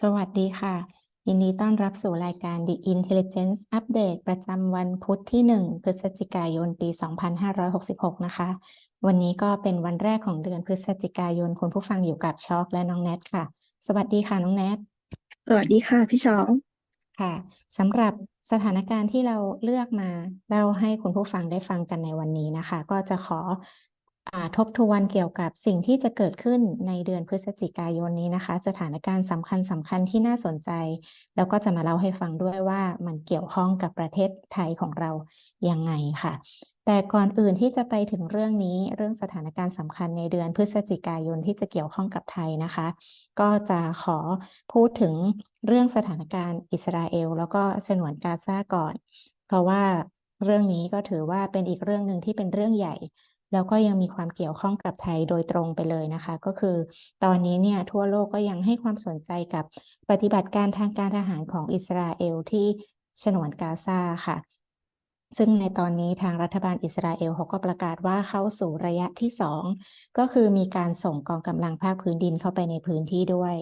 สวัสดีค่ะ ยินดีต้อนรับสู่รายการ The Intelligence Update ประจำวันพุธที่ 1 พฤศจิกายน ปี 2566 นะคะ วันนี้ก็เป็นวันแรกของเดือนพฤศจิกายน คุณผู้ฟังอยู่กับช็อกและน้องแนทค่ะ สวัสดีค่ะน้องแนท สวัสดีค่ะพี่ชองค่ะสำหรับสถานการณ์ที่เราเลือกมาเล่าให้คุณผู้ฟังได้ฟังกันในวันนี้นะคะ ก็จะขออา ทบทวนเกี่ยวกับสิ่งที่จะเกิดขึ้นในเดือนพฤศจิกายนนี้นะคะ สถานการณ์สำคัญสำคัญที่น่าสนใจ แล้วก็จะมาเล่าให้ฟังด้วยว่ามันเกี่ยวข้องกับประเทศไทยของเรายังไงค่ะ แต่ก่อนอื่นที่จะไปถึงเรื่องนี้เรื่องสถานการณ์สำคัญในเดือนพฤศจิกายนที่จะเกี่ยวข้องกับไทยนะคะ ก็จะขอพูดถึงเรื่องสถานการณ์อิสราเอล แล้วก็ฉนวนกาซาก่อน เพราะว่าเรื่องนี้ก็ถือว่าเป็นอีกเรื่องหนึ่งที่เป็นเรื่องใหญ่ แล้วก็ยังมีความเกี่ยวข้องกับไทยโดยตรงไปเลยนะคะ ก็คือ ตอนนี้เนี่ยทั่วโลกก็ยังให้ความสนใจกับปฏิบัติการทางการทหารของอิสราเอลที่ฉนวนกาซาค่ะ ซึ่งในตอนนี้ทางรัฐบาลอิสราเอลเขาก็ประกาศว่าเข้าสู่ระยะที่2ก็คือมีการส่งกองกำลังภาคพื้นดินเข้าไปในพื้นที่ด้วย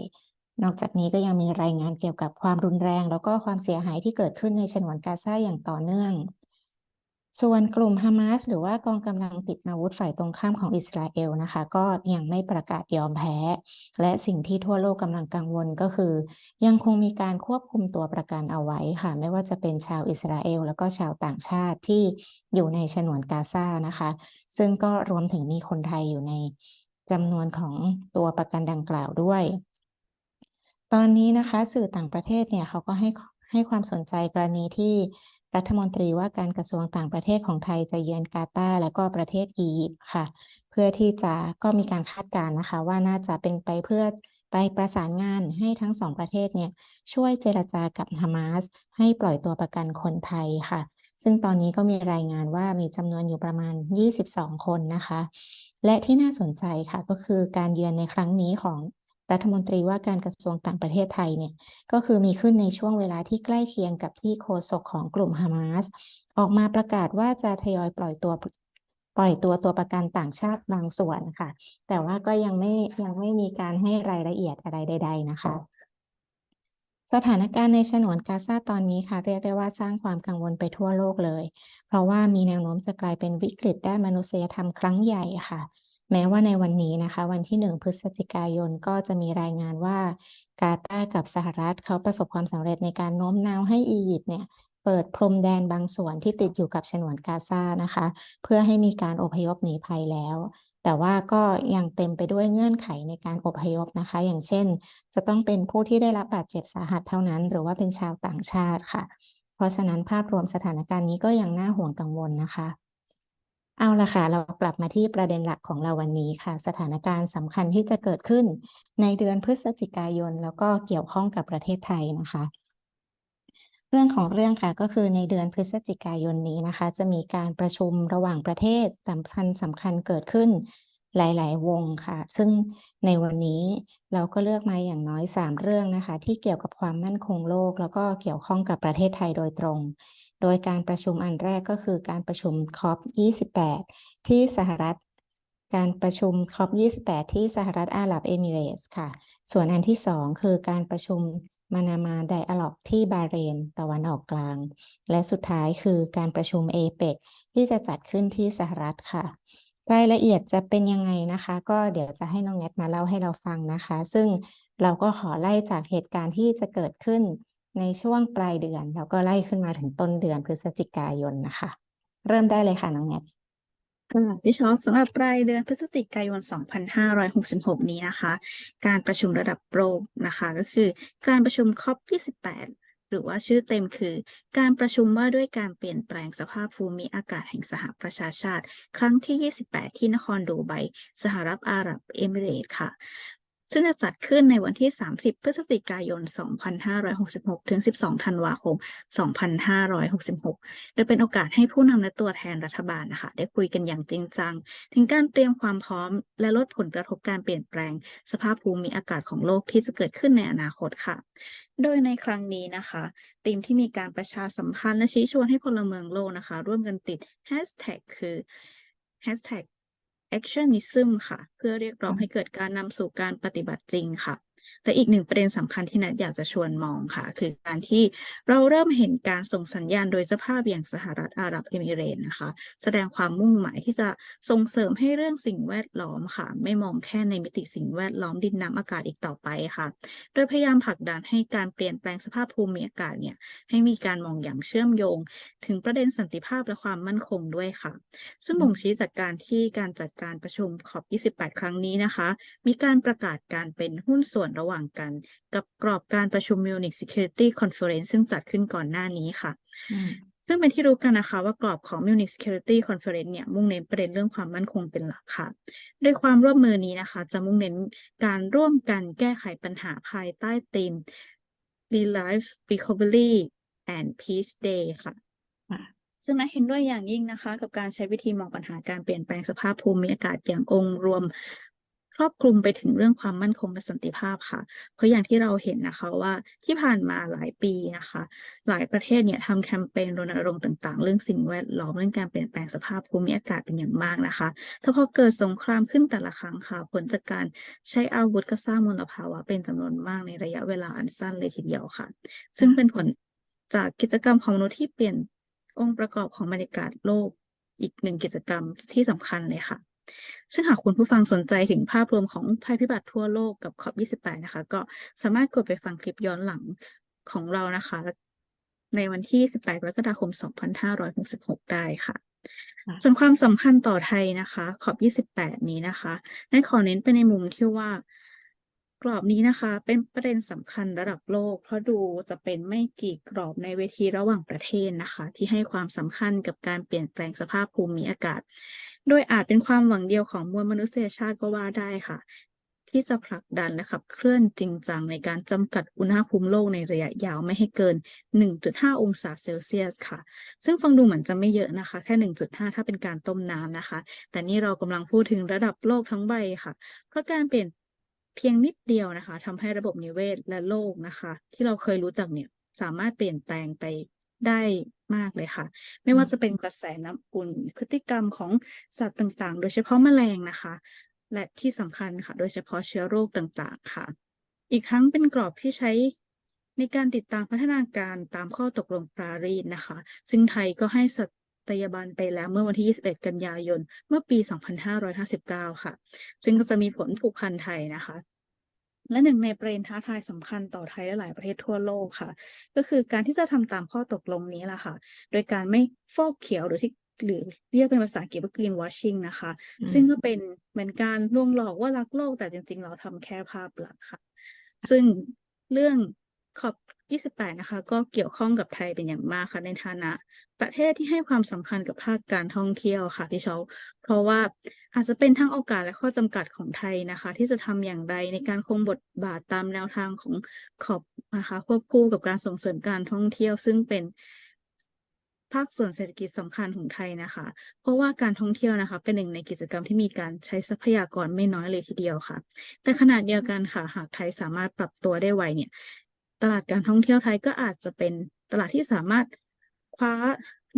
นอกจากนี้ก็ยังมีรายงานเกี่ยวกับความรุนแรง แล้วก็ความเสียหายที่เกิดขึ้นในฉนวนกาซาอย่างต่อเนื่อง ส่วนกลุ่มฮามาสหรือว่ากองกำลังติดอาวุธฝ่ายตรงข้ามของอิสราเอลนะคะ ก็ยังไม่ประกาศยอมแพ้ และสิ่งที่ทั่วโลกกำลังกังวลก็คือ ยังคงมีการควบคุมตัวประกันเอาไว้ค่ะ ไม่ว่าจะเป็นชาวอิสราเอล แล้วก็ชาวต่างชาติที่อยู่ในฉนวนกาซานะคะ ซึ่งก็รวมถึงมีคนไทยอยู่ในจำนวนของตัวประกันดังกล่าวด้วย ตอนนี้นะคะ สื่อต่างประเทศเนี่ยเขาก็ให้ให้ความสนใจกรณีที่ รัฐมนตรีว่าการกระทรวงต่างประเทศของไทยจะเยือนกาตาร์และก็ประเทศอียิปต์ค่ะ เพื่อที่จะก็มีการคาดการณ์นะคะ ว่าน่าจะเป็นไปเพื่อไปประสานงานให้ทั้งสองประเทศเนี่ยช่วยเจรจากับฮามาสให้ปล่อยตัวประกันคนไทยค่ะ ซึ่งตอนนี้ก็มีรายงานว่ามีจำนวนอยู่ประมาณ 22 คนนะคะ และที่น่าสนใจค่ะก็คือการเยือนในครั้งนี้ของ รัฐมนตรีว่าการกระทรวงต่างประเทศไทยเนี่ยก็คือมีขึ้นในช่วงเวลาที่ใกล้เคียงกับที่โฆษกของกลุ่มฮามาสออกมาประกาศว่าจะทยอยปล่อยตัวปล่อยตัวตัวประกันต่างชาติบางส่วนค่ะ แต่ว่าก็ยังไม่ยังไม่มีการให้รายละเอียดอะไรใด ๆ นะคะ สถานการณ์ในฉนวนกาซาตอนนี้ค่ะ เรียกได้ว่าสร้างความกังวลไปทั่วโลกเลย เพราะว่ามีแนวโน้มจะกลายเป็นวิกฤตด้านมนุษยธรรมครั้งใหญ่ค่ะ แม้ว่าในวันนี้นะคะ วันที่ 1 พฤศจิกายนก็จะมีรายงานว่ากาตาร์กับสหรัฐเขาประสบความสำเร็จในการโน้มน้าวให้อียิปต์เนี่ยเปิดพรมแดนบางส่วนที่ติดอยู่กับฉนวนกาซานะคะ เพื่อให้มีการอพยพหนีภัยแล้ว แต่ว่าก็ยังเต็มไปด้วยเงื่อนไขในการอพยพนะคะ อย่างเช่น จะต้องเป็นผู้ที่ได้รับบาดเจ็บสาหัสเท่านั้น หรือว่าเป็นชาวต่างชาติค่ะ เพราะฉะนั้นภาพรวมสถานการณ์นี้ก็ยังน่าห่วงกังวลนะคะ เอาละค่ะ เรากลับมาที่ประเด็นหลักของเราวันนี้ค่ะ สถานการณ์สำคัญที่จะเกิดขึ้นในเดือนพฤศจิกายน แล้วก็เกี่ยวข้องกับประเทศไทยนะคะ เรื่องของเรื่องค่ะก็คือในเดือนพฤศจิกายนนี้นะคะ จะมีการประชุมระหว่างประเทศสำคัญสำคัญเกิดขึ้นหลาย ๆ วงค่ะ ซึ่งในวันนี้เราก็เลือกมาอย่างน้อย 3 เรื่องนะคะ ที่เกี่ยวกับความมั่นคงโลก แล้วก็เกี่ยวข้องกับประเทศไทยโดยตรง โดยการประชุมอันแรกก็คือการประชุม COP 28 ที่สหรัฐ การประชุม COP 28 ที่สหรัฐอาหรับเอมิเรส์ค่ะ ส่วนอันที่ 2 คือการประชุมมานามาไดอะล็อกที่บาเรนตะวันออกกลาง และสุดท้ายคือการประชุมเอเปกที่จะจัดขึ้นที่สหรัฐค่ะ รายละเอียดจะเป็นยังไงนะคะ ก็เดี๋ยวจะให้น้องแนทมาเล่าให้เราฟังนะคะ ซึ่งเราก็ขอไล่จากเหตุการณ์ที่จะเกิดขึ้น ในช่วงปลายเดือน แล้วก็ไล่ขึ้นมาถึงต้นเดือนพฤศจิกายนนะคะ เริ่มได้เลยค่ะน้องแนทค่ะพี่ชอบสำหรับปลายเดือนพฤศจิกายน 2566 นี้นะคะ การประชุมระดับโลกนะคะ ก็คือการประชุม COP 28 หรือว่าชื่อเต็มคือ การประชุมว่าด้วยการเปลี่ยนแปลงสภาพภูมิอากาศแห่งสหประชาชาติ ครั้งที่ 28 ที่นครดูไบสหรัฐอาหรับเอมิเรตส์ค่ะ ซึ่งจะจัดขึ้นในวันที่ 30 พฤศจิกายน 2566 ถึง 12 ธันวาคม 2566 โดยเป็นโอกาสให้ผู้นำและตัวแทนรัฐบาลนะคะ ได้คุยกันอย่างจริงจัง ถึงการเตรียมความพร้อม และลดผลกระทบการเปลี่ยนแปลง สภาพภูมิอากาศของโลกที่จะเกิดขึ้นในอนาคตค่ะ โดยในครั้งนี้นะคะธีมที่มีการประชาสัมพันธ์และชี้ชวนให้พลเมืองโลกนะคะ ร่วมกันติด Hashtag คือ Hashtag actionism ค่ะ เพื่อเรียกร้องให้เกิดการนำสู่การปฏิบัติจริงค่ะ และอีกหนึ่งประเด็นสำคัญที่นัทอยากจะชวนมองค่ะ คือการที่เราเริ่มเห็นการส่งสัญญาณโดยเจ้าภาพอย่างสหรัฐอาหรับเอมิเรต์นะคะ แสดงความมุ่งหมายที่จะส่งเสริมให้เรื่องสิ่งแวดล้อมค่ะ ไม่มองแค่ในมิติสิ่งแวดล้อมดินน้ำอากาศอีกต่อไปค่ะ โดยพยายามผลักดันให้การเปลี่ยนแปลงสภาพภูมิอากาศเนี่ยให้มีการมองอย่างเชื่อมโยง ถึงประเด็นสันติภาพและความมั่นคงด้วยค่ะ ซึ่งบ่งชี้จากการที่การจัดการประชุมขอบ 28 ครั้งนี้นะคะ มีการประกาศการเป็นหุ้นส่วนระหว่างกัน กับกรอบการประชุม Munich Security Conference ซึ่งจัดขึ้นก่อนหน้านี้ค่ะอืมซึ่งเป็นที่รู้กันนะคะว่ากรอบของ Munich Security Conference เนี่ยมุ่งเน้นประเด็นเรื่องความมั่นคงเป็นหลักค่ะ โดยความร่วมมือนี้นะคะ จะมุ่งเน้นการร่วมกันแก้ไขปัญหาภายใต้ธีม Relief Recovery and Peace Day ค่ะค่ะซึ่งนัทเห็นด้วยอย่างยิ่งนะคะ กับการใช้วิธีมองปัญหาการเปลี่ยนแปลงสภาพภูมิอากาศอย่างองค์รวม ครอบคลุมไปถึงเรื่องความมั่นคงและสันติภาพค่ะ เพราะอย่างที่เราเห็นนะคะว่าที่ผ่านมาหลายปีนะคะ หลายประเทศเนี่ยทำแคมเปญรณรงค์ต่างๆ เรื่องสิ่งแวดล้อมเรื่องการเปลี่ยนแปลงสภาพภูมิอากาศเป็นอย่างมากนะคะแต่พอเกิดสงครามขึ้นแต่ละครั้งค่ะ ผลจากการใช้อาวุธก็สร้างมลภาวะเป็นจำนวนมากในระยะเวลาอันสั้นเลยทีเดียวค่ะ ซึ่งเป็นผลจากกิจกรรมของมนุษย์ที่เปลี่ยนองค์ประกอบของบรรยากาศโลกอีกหนึ่งกิจกรรมที่สำคัญเลยค่ะ ซึ่งหากคุณผู้ฟังสนใจถึงภาพรวมของภัยพิบัติทั่วโลกกับ COP28 นะคะ ก็สามารถกดไปฟังคลิปย้อนหลังของเรานะคะ ในวันที่ 18กรกฎาคม 2566 ได้ค่ะค่ะส่วนความสำคัญต่อไทยนะคะ COP28 นี้นะคะนั่นขอเน้นไปในมุมที่ว่ากรอบนี้นะคะเป็นประเด็นสำคัญระดับโลก เพราะดูจะเป็นไม่กี่กรอบในเวทีระหว่างประเทศนะคะ ที่ให้ความสำคัญกับการเปลี่ยนแปลงสภาพภูมิอากาศ โดยอาจเป็นความหวังเดียวของมวลมนุษยชาติก็ว่าได้ค่ะ ที่จะผลักดันและขับเคลื่อนจริงจังในการจำกัดอุณหภูมิโลกในระยะยาวไม่ให้เกิน 1.5 องศาเซลเซียสค่ะ ซึ่งฟังดูเหมือนจะไม่เยอะนะคะ แค่ 1.5 ถ้าเป็นการต้มน้ำนะคะ แต่นี่เรากำลังพูดถึงระดับโลกทั้งใบค่ะ เพราะการเปลี่ยนเพียงนิดเดียวนะคะทำให้ระบบนิเวศและโลกนะคะ ที่เราเคยรู้จักเนี่ยสามารถเปลี่ยนแปลงไป ได้มากเลยค่ะ ไม่ว่าจะเป็นกระแสน้ำอุ่น พฤติกรรมของสัตว์ต่างๆ โดยเฉพาะแมลงนะคะ และที่สำคัญค่ะ โดยเฉพาะเชื้อโรคต่างๆ ค่ะ อีกทั้งเป็นกรอบที่ใช้ในการติดตามพัฒนาการตามข้อตกลงปารีสนะคะ ซึ่งไทยก็ให้สัตยาบันไปแล้วเมื่อวันที่ 21 กันยายน เมื่อปี 2559 ค่ะ ซึ่งก็จะมีผลผูกพันไทยนะคะ และหนึ่งในประเด็นท้าทายสำคัญต่อไทยและหลายประเทศทั่วโลกค่ะ ก็คือการที่จะทำตามข้อตกลงนี้แหละค่ะ โดยการไม่ฟอกเขียวหรือที่หรือเรียกเป็นภาษาอังกฤษว่า green washing นะคะอืมซึ่งก็เป็นเหมือนการลวงหลอกว่ารักโลกแต่จริง ๆ เราทำแค่ภาพลักษณ์ค่ะ ซึ่งเรื่องขอบ 28 นะคะ ก็เกี่ยวข้องกับไทยเป็นอย่างมากค่ะในฐานะ ประเทศที่ให้ความสำคัญกับภาคการท่องเที่ยวค่ะพี่เชาเพราะว่าอาจจะเป็นทั้งโอกาสและข้อจำกัดของไทยนะคะ ที่จะทำอย่างไรในการคงบทบาทตามแนวทางของขอบนะคะควบคู่กับการส่งเสริมการท่องเที่ยว ซึ่งเป็นภาคส่วนเศรษฐกิจสำคัญของไทยนะคะ เพราะว่าการท่องเที่ยวนะคะ เป็นหนึ่งในกิจกรรมที่มีการใช้ทรัพยากรไม่น้อยเลยทีเดียวค่ะ แต่ขณะเดียวกันค่ะ หากไทยสามารถปรับตัวได้ไวเนี่ย ตลาดการท่องเที่ยวไทยก็อาจจะเป็นตลาดที่สามารถคว้า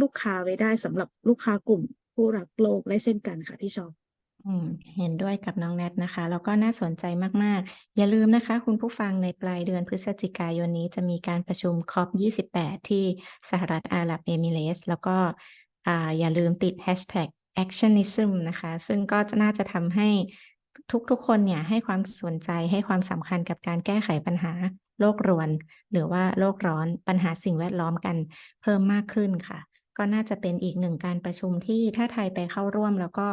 ลูกค้าไว้ได้สำหรับลูกค้ากลุ่มผู้รักโลกได้เช่นกันค่ะพี่ชอบอืมเห็นด้วยกับน้องแนทนะคะ แล้วก็น่าสนใจมาก ๆ อย่าลืมนะคะ คุณผู้ฟังในปลายเดือนพฤศจิกายนนี้จะมีการประชุม COP 28 ที่สหรัฐอาหรับเอมิเรส แล้วก็อ่าอย่าลืมติด Hashtag Actionism นะคะ ซึ่งก็จะน่าจะทำให้ทุก ๆ คนเนี่ยให้ความสนใจให้ความสำคัญกับการแก้ไขปัญหา โลกรวน หรือว่าโลกร้อนปัญหาสิ่งแวดล้อมกันเพิ่มมากขึ้นค่ะ ก็น่าจะเป็นอีกหนึ่งการประชุมที่ถ้าไทยไปเข้าร่วมแล้วก็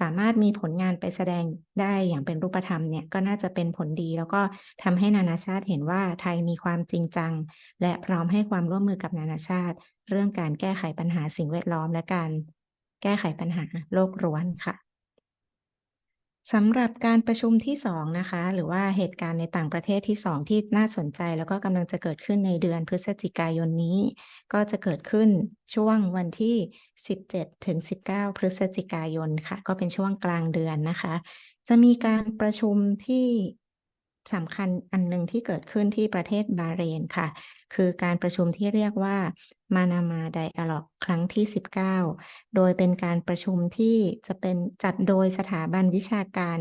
สามารถมีผลงานไปแสดงได้อย่างเป็นรูปธรรมเนี่ยก็น่าจะเป็นผลดี แล้วก็ทำให้นานาชาติเห็นว่าไทยมีความจริงจัง และพร้อมให้ความร่วมมือกับนานาชาติ เรื่องการแก้ไขปัญหาสิ่งแวดล้อมและการแก้ไขปัญหาโลกร้อนค่ะ สำหรับการประชุมที่สองนะคะ หรือว่าเหตุการณ์ในต่างประเทศที่สองที่น่าสนใจ แล้วก็กำลังจะเกิดขึ้นในเดือนพฤศจิกายนนี้ ก็จะเกิดขึ้นช่วงวันที่ 17ถึง19 พฤศจิกายนค่ะ ก็เป็นช่วงกลางเดือนนะคะ จะมีการประชุมที่สำคัญอันหนึ่งที่เกิดขึ้นที่ประเทศบาเรนค่ะ คือการประชุมที่เรียกว่ามานามาไดอะล็อกครั้งที่ 19 โดยเป็นการประชุมที่จะเป็นจัดโดยสถาบันวิชาการ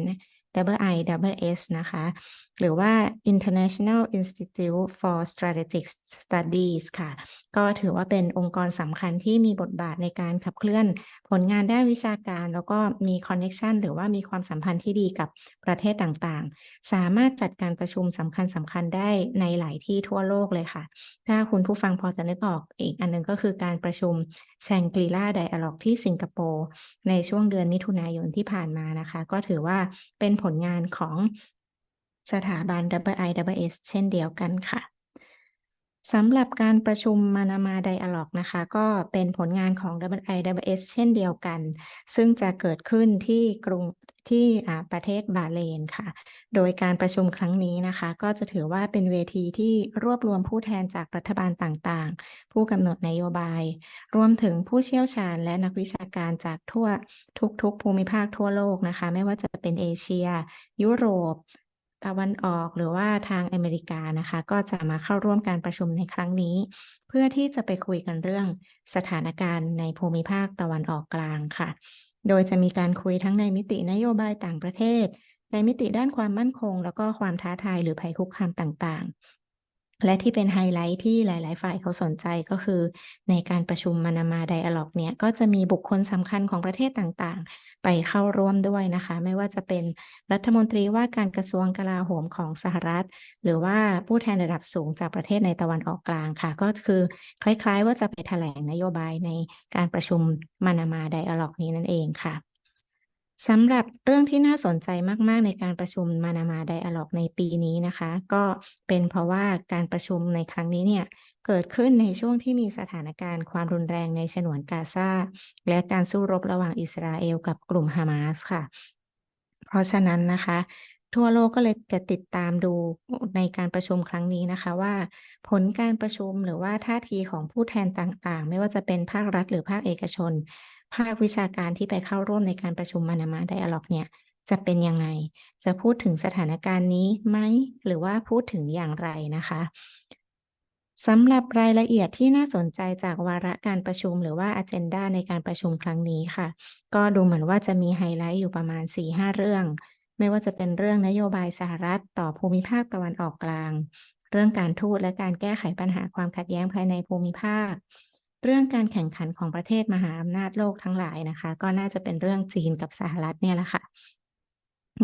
IISS นะคะ หรือว่า International Institute for Strategic Studies ค่ะ ก็ถือว่าเป็นองค์กรสำคัญที่มีบทบาทในการขับเคลื่อนผลงานด้านวิชาการ แล้วก็มีคอนเน c t ชันหรือว่ามีความสัมพันธ์ที่ดีกับประเทศต่างๆ สามารถจัดการประชุมสำคัญสำคัญๆได้ในหลายที่ทั่วโลกเลยค่ะ ถ้าคุณผู้ฟังพอจะนึกออกอีกอันหนึงก็คือการประชุม Shangri-La Dialogue ที่สิงคโปร์ในช่วงเดือนมิถุนายนที่ผ่านมานะคะ ก็ถือว่าเป็นผลผลงานของสถาบัน IISS เช่นเดียวกันค่ะ สำหรับการประชุมมานามาไดอะล็อกนะคะ ก็เป็นผลงานของ IISS เช่นเดียวกัน ซึ่งจะเกิดขึ้นที่กรุงที่ประเทศบาเรนค่ะ โดยการประชุมครั้งนี้นะคะ ก็จะถือว่าเป็นเวทีที่รวบรวมผู้แทนจากรัฐบาลต่างๆ ผู้กำหนดนโยบาย รวมถึงผู้เชี่ยวชาญและนักวิชาการจากทั่วทุกๆ ภูมิภาคทั่วโลกนะคะ ไม่ว่าจะเป็นเอเชีย ยุโรป ตะวันออกหรือว่าทางอเมริกานะคะ ก็จะมาเข้าร่วมการประชุมในครั้งนี้ เพื่อที่จะไปคุยกันเรื่องสถานการณ์ในภูมิภาคตะวันออกกลางค่ะ โดยจะมีการคุยทั้งในมิตินโยบายต่างประเทศ ในมิติด้านความมั่นคง แล้วก็ความท้าทายหรือภัยคุกคามต่าง และที่เป็นไฮไลท์ที่หลาย ๆ ฝ่ายเขาสนใจก็คือ ในการประชุมมานามาไดอะล็อกเนี่ย ก็จะมีบุคคลสำคัญของประเทศต่างๆ ไปเข้าร่วมด้วยนะคะ ไม่ว่าจะเป็นรัฐมนตรีว่าการกระทรวงกลาโหมของสหรัฐ หรือว่าผู้แทนระดับสูงจากประเทศในตะวันออกกลางค่ะ ก็คือคล้าย ๆ ว่าจะไปแถลงนโยบายในการประชุมมานามาไดอะล็อกนี้นั่นเองค่ะ สำหรับเรื่องที่น่าสนใจมาก ๆ ในการประชุมมานามาไดอะล็อกในปีนี้นะคะ ก็เป็นเพราะว่าการประชุมในครั้งนี้เนี่ย เกิดขึ้นในช่วงที่มีสถานการณ์ความรุนแรงในฉนวนกาซาและการสู้รบระหว่างอิสราเอลกับกลุ่มฮามาสค่ะ เพราะฉะนั้นนะคะ ทั่วโลกก็เลยจะติดตามดูในการประชุมครั้งนี้นะคะว่า ผลการประชุมหรือว่าท่าทีของผู้แทนต่างๆ ไม่ว่าจะเป็นภาครัฐหรือภาคเอกชน ภาควิชาการที่ไปเข้าร่วมในการประชุมมานามาไดอะล็อกเนี่ยจะเป็นยังไง จะพูดถึงสถานการณ์นี้ไหม หรือว่าพูดถึงอย่างไรนะคะสำหรับรายละเอียดที่น่าสนใจจากวาระการประชุม หรือว่า agenda ในการประชุมครั้งนี้ค่ะ ก็ดูเหมือนว่าจะมีไฮไลท์อยู่ประมาณ 4-5 เรื่อง ไม่ว่าจะเป็นเรื่องนโยบายสหรัฐต่อภูมิภาคตะวันออกกลาง เรื่องการทูตและการแก้ไขปัญหาความขัดแย้งภายในภูมิภาค เรื่องการแข่งขันของประเทศมหาอำนาจโลกทั้งหลายนะคะ ก็น่าจะเป็นเรื่องจีนกับสหรัฐเนี่ยแหละค่ะ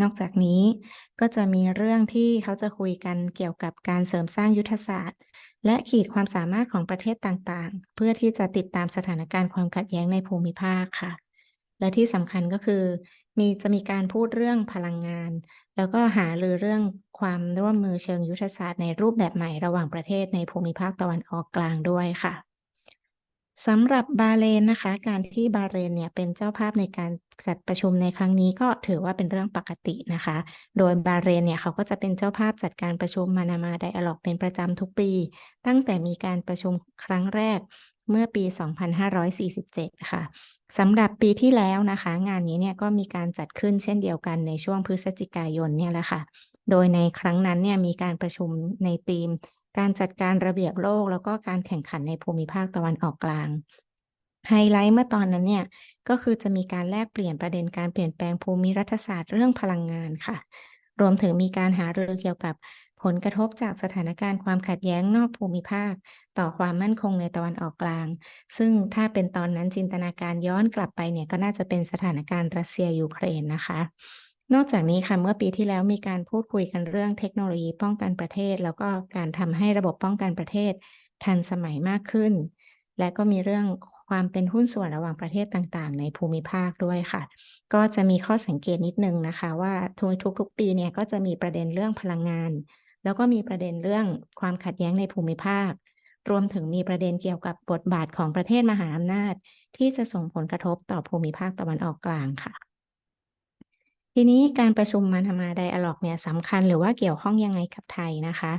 นอกจากนี้ก็จะมีเรื่องที่เขาจะคุยกันเกี่ยวกับการเสริมสร้างยุทธศาสตร์ และขีดความสามารถของประเทศต่างๆ เพื่อที่จะติดตามสถานการณ์ความขัดแย้งในภูมิภาคค่ะ และที่สำคัญก็คือ มีจะมีการพูดเรื่องพลังงาน แล้วก็หารือเรื่องความร่วมมือเชิงยุทธศาสตร์ในรูปแบบใหม่ระหว่างประเทศในภูมิภาคตะวันออกกลางด้วยค่ะ สำหรับบาเรนนะคะ การที่บาเรนเนี่ยเป็นเจ้าภาพในการจัดประชุมในครั้งนี้ก็ถือว่าเป็นเรื่องปกตินะคะ โดยบาเรนเนี่ยเขาก็จะเป็นเจ้าภาพจัดการประชุมมานามาไดอะล็อกเป็นประจำทุกปี ตั้งแต่มีการประชุมครั้งแรกเมื่อปี 2547 ค่ะสำหรับปีที่แล้วนะคะ งานนี้เนี่ยก็มีการจัดขึ้นเช่นเดียวกันในช่วงพฤศจิกายนเนี่ยแหละค่ะ โดยในครั้งนั้นเนี่ยมีการประชุมในธีม การจัดการระเบียบโลกแล้วก็การแข่งขันในภูมิภาคตะวันออกกลางไฮไลท์เมื่อตอนนั้นเนี่ยก็คือจะมีการแลกเปลี่ยนประเด็นการเปลี่ยนแปลงภูมิรัฐศาสตร์เรื่องพลังงานค่ะ รวมถึงมีการหารือเกี่ยวกับผลกระทบจากสถานการณ์ความขัดแย้งนอกภูมิภาค ต่อความมั่นคงในตะวันออกกลาง ซึ่งถ้าเป็นตอนนั้นจินตนาการย้อนกลับไปเนี่ยก็น่าจะเป็นสถานการณ์รัสเซียยูเครนนะคะ นอกจากนี้ค่ะเมื่อปีที่แล้วมีการพูดคุยกันเรื่องเทคโนโลยีป้องกันประเทศ แล้วก็การทำให้ระบบป้องกันประเทศ ทันสมัยมากขึ้น และก็มีเรื่องความเป็นหุ้นส่วนระหว่างประเทศต่างๆ ในภูมิภาคด้วยค่ะ ก็จะมีข้อสังเกตนิดนึงนะคะ ว่าทุกๆปีเนี่ยก็จะมีประเด็นเรื่องพลังงาน แล้วก็มีประเด็นเรื่องความขัดแย้งในภูมิภาค รวมถึงมีประเด็นเกี่ยวกับบทบาทของประเทศมหาอำนาจ ที่จะส่งผลกระทบต่อภูมิภาคตะวันออกกลางค่ะ ทีนี้การประชุมมานามาไดอะล็อกเนี่ยสำคัญหรือว่าเกี่ยวข้องยังไงกับไทยนะคะ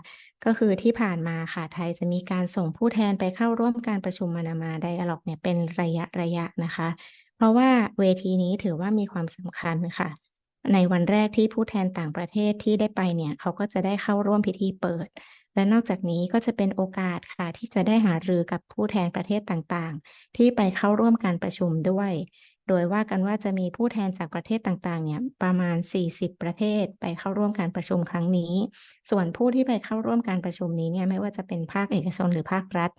ก็คือที่ผ่านมาค่ะไทยจะมีการส่งผู้แทนไปเข้าร่วมการประชุมมานามาไดอะล็อกเนี่ยเป็นระยะระยะนะคะ เพราะว่าเวทีนี้ถือว่ามีความสำคัญค่ะ ในวันแรกที่ผู้แทนต่างประเทศที่ได้ไปเนี่ยเขาก็จะได้เข้าร่วมพิธีเปิด และนอกจากนี้ก็จะเป็นโอกาสค่ะที่จะได้หารือกับผู้แทนประเทศต่างๆ ที่ไปเข้าร่วมการประชุมด้วย โดยว่ากันว่าจะมีผู้แทนจากประเทศต่างๆ เนี่ยประมาณ 40 ประเทศไปเข้าร่วมการประชุมครั้งนี้ ส่วนผู้ที่ไปเข้าร่วมการประชุมนี้เนี่ยไม่ว่าจะเป็นภาคเอกชนหรือภาครัฐ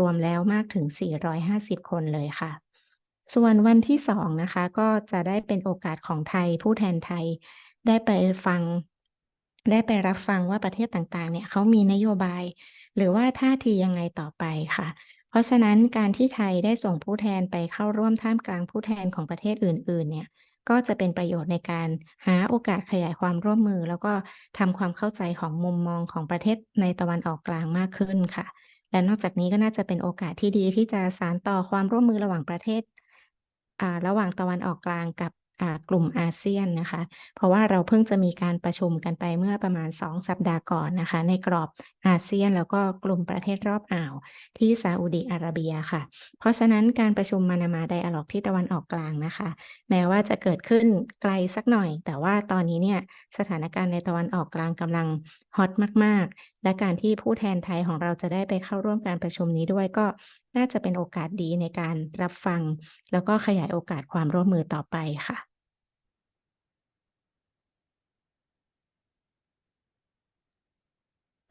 รวมๆแล้วมากถึง 450 คนเลยค่ะ ส่วนวันที่สองนะคะก็จะได้เป็นโอกาสของไทย ผู้แทนไทยได้ไปฟังได้ไปรับฟังว่าประเทศต่างๆ เนี่ยเขามีนโยบาย หรือว่าท่าทียังไงต่อไปค่ะ เพราะฉะนั้นการที่ไทยได้ส่งผู้แทนไปเข้าร่วมท่ามกลางผู้แทนของประเทศอื่น ๆ เนี่ยก็จะเป็นประโยชน์ในการหาโอกาสขยายความร่วมมือ แล้วก็ทำความเข้าใจของมุมมองของประเทศในตะวันออกกลางมากขึ้นค่ะ และนอกจากนี้ก็น่าจะเป็นโอกาสที่ดีที่จะสานต่อความร่วมมือระหว่างประเทศอ่าระหว่างตะวันออกกลางกับ กลุ่มอาเซียนนะคะ เพราะว่าเราเพิ่งจะมีการประชุมกันไปเมื่อประมาณ 2 สัปดาห์ก่อนนะคะ ในกรอบอาเซียนแล้วก็กลุ่มประเทศรอบอ่าว ที่ซาอุดิอาระเบียค่ะ เพราะฉะนั้นการประชุมมานามา Dialogue ที่ตะวันออกกลางนะคะ แม้ว่าจะเกิดขึ้นไกลสักหน่อย แต่ว่าตอนนี้เนี่ยสถานการณ์ในตะวันออกกลางกำลังฮอตมาก ๆ และการที่ผู้แทนไทยของเราจะได้ไปเข้าร่วมการประชุมนี้ด้วยก็น่าจะเป็นโอกาสดีในการรับฟัง แล้วก็ขยายโอกาสความร่วมมือต่อไปค่ะ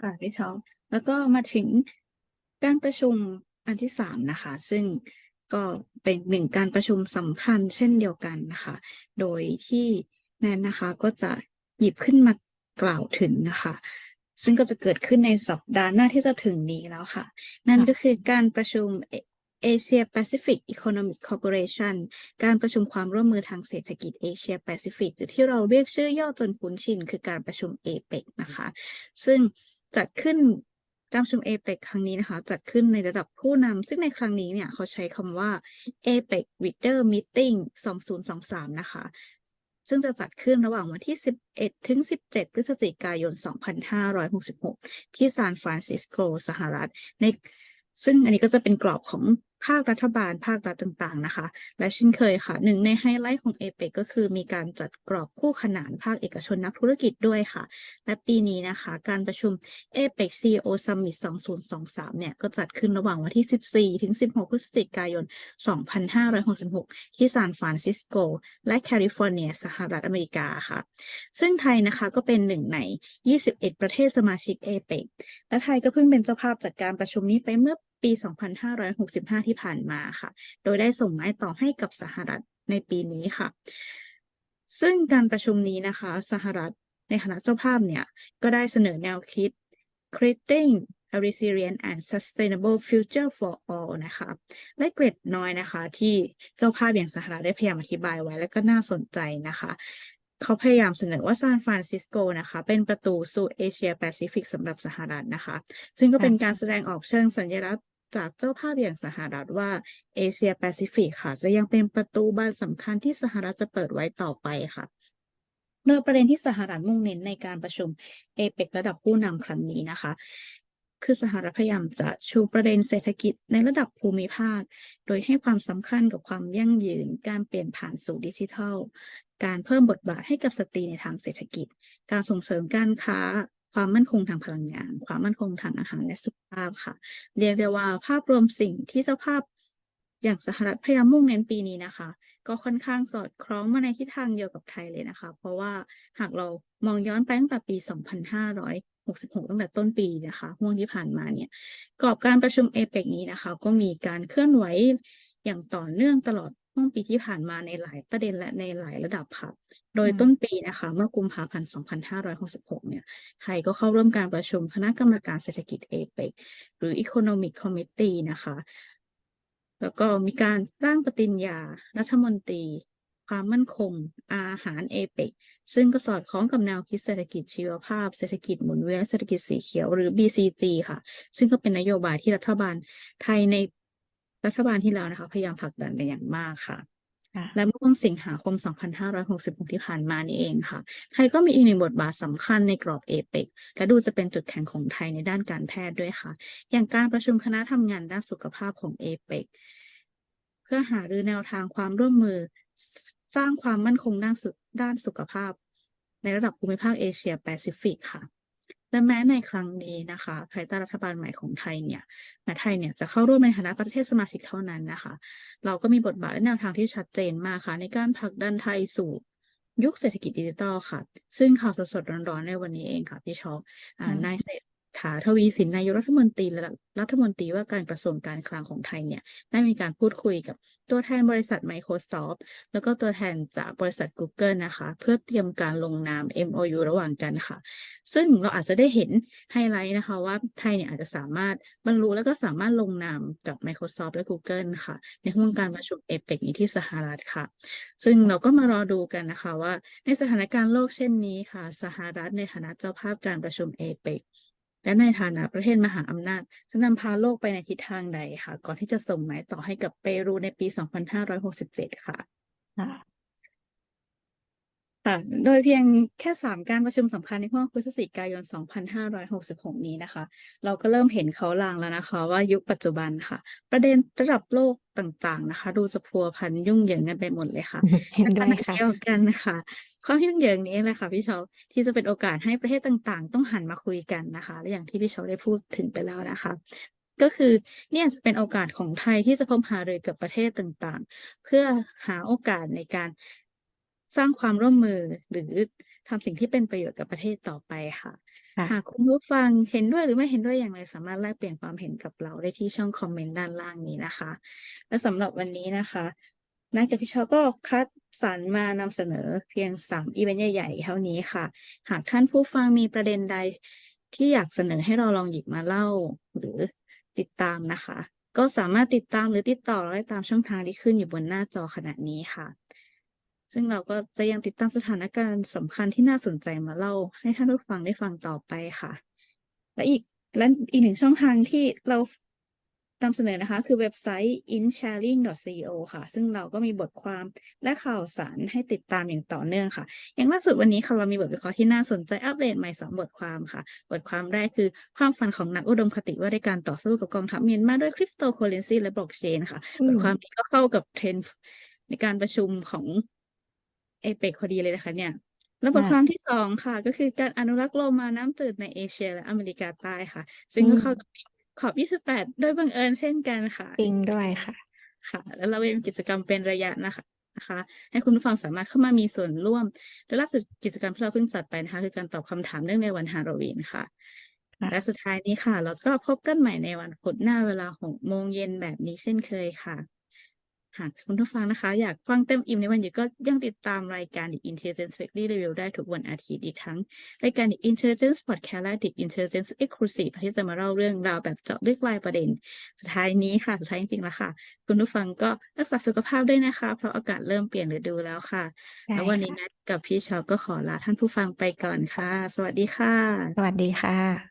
ค่ะพี่ชอปแล้วก็มาถึงการประชุมอันที่สามนะคะ ซึ่งก็เป็นหนึ่งการประชุมสำคัญเช่นเดียวกันนะคะ โดยที่แนนนะคะก็จะหยิบขึ้นมากล่าวถึงนะคะ ซึ่งก็จะเกิดขึ้นในสัปดาห์หน้าที่จะถึงนี้แล้วค่ะ นั่นก็คือการประชุม Asia Pacific Economic Cooperation การประชุมความร่วมมือทางเศรษฐกิจเอเชียแปซิฟิกหรือที่เราเรียกชื่อย่อจนคุ้นชิน คือการประชุม APEC นะคะ ซึ่ง จัดขึ้นการประชุมเอเปกครั้งนี้นะคะ จัดขึ้นในระดับผู้นำซึ่งในครั้งนี้เนี่ยเขาใช้คำว่า APEC Leader Meeting 2023 นะคะ ซึ่งจะจัดขึ้นระหว่างวันที่ 11 ถึง 17 พฤศจิกายน 2566 ที่ซานฟรานซิสโก สหรัฐ ในซึ่งอันนี้ก็จะเป็นกรอบของ ภาครัฐบาล ภาครัฐต่างๆ นะคะ และเช่นเคยค่ะ หนึ่งในไฮไลท์ของ APEC ก็คือมีการจัดกรอบคู่ขนานภาคเอกชนนักธุรกิจด้วยค่ะ และปีนี้นะคะ การประชุม APEC CEO Summit 2023 เนี่ย ก็จัดขึ้นระหว่างวันที่ 14 ถึง 16 พฤศจิกายน 2566 ที่ซานฟรานซิสโก และแคลิฟอร์เนีย สหรัฐอเมริกาค่ะ ซึ่งไทยนะคะก็เป็นหนึ่งใน 21 ประเทศสมาชิก APEC และไทยก็เพิ่งเป็นเจ้าภาพจัดการประชุมนี้ไปเมื่อ ปี 2565 ที่ผ่านมาค่ะ โดยได้ส่งไม้ต่อให้กับสหรัฐในปีนี้ค่ะ ซึ่งการประชุมนี้นะคะ สหรัฐในฐานะเจ้าภาพเนี่ย ก็ได้เสนอแนวคิด creating a resilient and sustainable future for all นะคะ และเกร็ดน้อยนะคะ ที่เจ้าภาพอย่างสหรัฐได้พยายามอธิบายไว้และก็น่าสนใจนะคะ เขาพยายามเสนอว่าซานฟรานซิสโกนะคะ เป็นประตูสู่เอเชียแปซิฟิกสำหรับสหรัฐนะคะ ซึ่งก็เป็นการแสดงออกเชิงสัญลักษณ์จากเจ้าภาพอย่างสหรัฐว่าเอเชียแปซิฟิกค่ะ จะยังเป็นประตูบานสำคัญที่สหรัฐจะเปิดไว้ต่อไปค่ะโดยประเด็นที่สหรัฐมุ่งเน้นในการประชุมเอเปกระดับผู้นำครั้งนี้นะคะ คือสหรัฐพยายามจะชูประเด็นเศรษฐกิจในระดับภูมิภาค โดยให้ความสำคัญกับความยั่งยืน การเปลี่ยนผ่านสู่ดิจิทัล การเพิ่มบทบาทให้กับสตรีในทางเศรษฐกิจ การส่งเสริมการค้า ความมั่นคงทางพลังงาน ความมั่นคงทางอาหารและสุขภาพค่ะ เรียกได้ว่าภาพรวมสิ่งที่เจ้าภาพอย่างสหรัฐพยายามมุ่งเน้นปีนี้นะคะ ก็ค่อนข้างสอดคล้องมาในทิศทางเดียวกับไทยเลยนะคะ เพราะว่าหากเรามองย้อนไปตั้งแต่ปี 2566 ตั้งแต่ต้นปีนะคะห่วงที่ผ่านมาเนี่ยกรอบการประชุมเอเปกนี้นะคะ ก็มีการเคลื่อนไหวอย่างต่อเนื่องตลอด วงปีที่ผ่านมาในหลายประเด็นและในหลายระดับค่ะ โดยอืมต้นปีนะคะ เมื่อกุมภาพันธ์2566 เนี่ย ไทยก็เข้าร่วมการประชุมคณะกรรมการเศรษฐกิจเอเปกหรือ Economic Committee นะคะ แล้วก็มีการร่างปฏิญญา รัฐมนตรี ความมั่นคง อาหารเอเปกซึ่งก็สอดคล้องกับแนวคิดเศรษฐกิจชีวภาพ เศรษฐกิจหมุนเวียนและเศรษฐกิจสีเขียวหรือ BCG ค่ะ ซึ่งก็เป็นนโยบายที่รัฐบาลไทยใน รัฐบาลที่แล้วนะคะ พยายามผลักดันไปอย่างมากค่ะค่ะ และเมื่อวันสิงหาคม 2566 ที่ผ่านมานี่เองค่ะ ไทยก็มีอีกหนึ่งบทบาทสำคัญในกรอบเอเปกและดูจะเป็นจุดแข็งของไทยในด้านการแพทย์ด้วยค่ะ อย่างการประชุมคณะทำงานด้านสุขภาพของเอเปกเพื่อหารือแนวทางความร่วมมือสร้างความมั่นคงด้านสุด้านสุขภาพ ในระดับภูมิภาคเอเชียแปซิฟิกค่ะ และแม้ในครั้งนี้นะคะภายใต้รัฐบาลใหม่ของไทยเนี่ยแม้ไทยเนี่ยจะเข้าร่วมในฐานะประเทศสมาชิกเท่านั้นนะคะ เราก็มีบทบาทและแนวทางที่ชัดเจนมากค่ะ ในการผลักดันไทยสู่ยุคเศรษฐกิจดิจิทัลค่ะ ซึ่งข่าวสดๆร้อนๆในวันนี้เองค่ะพี่ช็อปอ่าอืมนายเศรษ ฐาทวีสินนายกรัฐมนตรีและรัฐมนตรีว่าการกระทรวงการคลังของไทยเนี่ยได้มีการพูดคุยกับตัวแทนบริษัท Microsoft แล้วก็ตัวแทนจากบริษัท Google นะคะ เพื่อเตรียมการลงนาม MOU ระหว่างกันค่ะ ซึ่งเราอาจจะได้เห็นไฮไลท์นะคะว่าไทยเนี่ยอาจจะสามารถบรรลุแล้วก็สามารถลงนามกับ Microsoft และ Google ค่ะ ในห้วงการประชุม APEC นี้ที่สหรัฐค่ะ ซึ่งเราก็มารอดูกันนะคะว่าในสถานการณ์โลกเช่นนี้ค่ะ สหรัฐในฐานะเจ้าภาพการประชุม APEC และในฐานะประเทศมหาอำนาจ จะนำพาโลกไปในทิศทางใดค่ะ ก่อนที่จะส่งหมายต่อให้กับเปรูในปี 2567 ค่ะ ค่ะค่ะ โดยเพียงแค่สามการประชุมสำคัญในห่วงพฤศจิกายน 2566 นี้นะคะ เราก็เริ่มเห็นเขาลางแล้วนะคะว่ายุคปัจจุบันค่ะ ประเด็นระดับโลกต่างๆนะคะ ดูจะพัวพันยุ่งเหยิงกันไปหมดเลยค่ะเห็นในด้ขวยณะค่ะ เดียวกันนะคะความยุ่งเหยิงนี้แหละค่ะพี่เชาที่จะเป็นโอกาสให้ประเทศต่างๆ ต้องหันมาคุยกันนะคะ และอย่างที่พี่เชาได้พูดถึงไปแล้วนะคะ ก็คือเนี่ยจะเป็นโอกาสของไทยที่จะพบหารือกับประเทศต่างๆ เพื่อหาโอกาสในการ สร้างความร่วมมือหรือทำสิ่งที่เป็นประโยชน์กับประเทศต่อไปค่ะ ค่ะ หากคุณผู้ฟังเห็นด้วยหรือไม่เห็นด้วยอย่างไรสามารถแลกเปลี่ยนความเห็นกับเราได้ที่ช่องคอมเมนต์ด้านล่างนี้นะคะ และสำหรับวันนี้นะคะนักกับพี่ชอก็คัดสรรมานำเสนอเพียงสามอีเวนต์ใหญ่ๆ เท่านี้ค่ะ หากท่านผู้ฟังมีประเด็นใดที่อยากเสนอให้เราลองหยิบมาเล่าหรือติดตามนะคะ ก็สามารถติดตามหรือติดต่อเราได้ตามช่องทางที่ขึ้นอยู่บนหน้าจอขณะนี้ค่ะ ซึ่งเราก็จะยังติดตามสถานการณ์สำคัญที่น่าสนใจมาเล่าให้ท่านผู้ฟังได้ฟังต่อไปค่ะ และอีกและอีกหนึ่งช่องทางที่เรานำเสนอนะคะ คือเว็บไซต์ insharing.co ค่ะ ซึ่งเราก็มีบทความและข่าวสารให้ติดตามอย่างต่อเนื่องค่ะ อย่างล่าสุดวันนี้ค่ะเรามีบทวิเคราะห์ที่น่าสนใจอัปเดตใหม่สองบทความค่ะ บทความแรกคือความฝันของนักอุดมคติว่าด้วยการต่อสู้กับกองทัพเมียนมาด้วยคริปโตเคอเรนซีและบล็อกเชนค่ะอืบมทความนี้ก็เข้ากับเทรนด์ในการประชุมของ เอเปกพอดีเลยนะคะเนี่ยแล้วบทค่ะความที่สองค่ะ ก็คือการอนุรักษ์โลมาน้ำจืดในเอเชียและอเมริกาใต้ค่ะ ซึ่งอืก็มเข้ากับธีมขอบ 28โดยบังเอิญเช่นกันค่ะ จริงด้วยค่ะ ค่ะ แล้วเราก็มีกิจกรรมเป็นระยะนะคะนะคะ ให้คุณผู้ฟังสามารถเข้ามามีส่วนร่วมและล่าสุดกิจกรรมที่เราเพิ่งจัดไปนะคะคือการตอบคำถามเนื่องในวันฮาโลวีนค่ะค่ะ และสุดท้ายนี้ค่ะ เราก็พบกันใหม่ในวันพุธหน้าเวลาหกโมงเย็นแบบนี้เช่นเคยค่ะ หากคุณผู้ฟังนะคะ อยากฟังเต็มอิ่มในวันหยุดก็ยังติดตามรายการ The Intelligence Weekly Review ได้ทุกวันอาทิตย์อีกทั้ง รายการ The Intelligence Podcast และ The Intelligence Exclusive ที่จะมาเล่าเรื่องราวแบบเจาะลึกรายประเด็น สุดท้ายนี้ค่ะ สุดท้ายจริงๆแล้วค่ะ คุณผู้ฟังก็รักษาสุขภาพด้วยนะคะ เพราะอากาศเริ่มเปลี่ยนฤดูแล้วค่ะใช่แล้ววันนี้ค่ะนัดกับพี่ชาวก็ขอลาท่านผู้ฟังไปก่อนค่ะ สวัสดีค่ะ สวัสดีค่ะ